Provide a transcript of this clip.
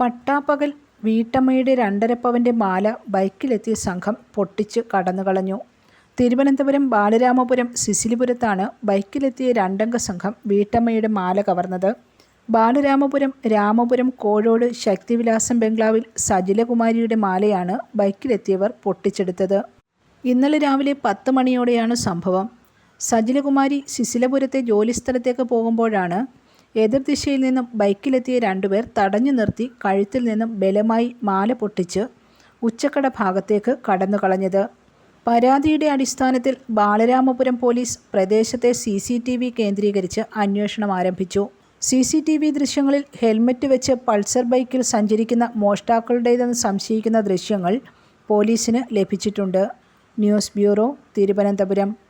പട്ടാപ്പകൽ വീട്ടമ്മയുടെ രണ്ടരപ്പവന്റെ മാല ബൈക്കിലെത്തിയ സംഘം പൊട്ടിച്ച് കടന്നുകളഞ്ഞു. തിരുവനന്തപുരം ബാലരാമപുരം സിസിലിപുരത്താണ് ബൈക്കിലെത്തിയ രണ്ടംഗ സംഘം വീട്ടമ്മയുടെ മാല കവർന്നത്. ബാലരാമപുരം രാമപുരം കോഴോട് ശക്തിവിലാസം ബംഗ്ലാവിൽ സജിലകുമാരിയുടെ മാലയാണ് ബൈക്കിലെത്തിയവർ പൊട്ടിച്ചെടുത്തത്. ഇന്നലെ രാവിലെ പത്ത് മണിയോടെയാണ് സംഭവം. സജിലകുമാരി സിസിലപുരത്തെ ജോലിസ്ഥലത്തേക്ക് പോകുമ്പോഴാണ് എതിർദിശയിൽ നിന്നും ബൈക്കിലെത്തിയ രണ്ടുപേർ തടഞ്ഞു നിർത്തി കഴുത്തിൽ നിന്നും ബലമായി മാല പൊട്ടിച്ച് ഉച്ചക്കട ഭാഗത്തേക്ക് കടന്നു കളഞ്ഞത്. പരാതിയുടെ അടിസ്ഥാനത്തിൽ ബാലരാമപുരം പോലീസ് പ്രദേശത്തെ സി സി ടി വി കേന്ദ്രീകരിച്ച് അന്വേഷണം ആരംഭിച്ചു. സി സി ടി വി ദൃശ്യങ്ങളിൽ ഹെൽമറ്റ് വെച്ച് പൾസർ ബൈക്കിൽ സഞ്ചരിക്കുന്ന മോഷ്ടാക്കളുടേതെന്ന് സംശയിക്കുന്ന ദൃശ്യങ്ങൾ പോലീസിന് ലഭിച്ചിട്ടുണ്ട്. News bureau Thiruvananthapuram.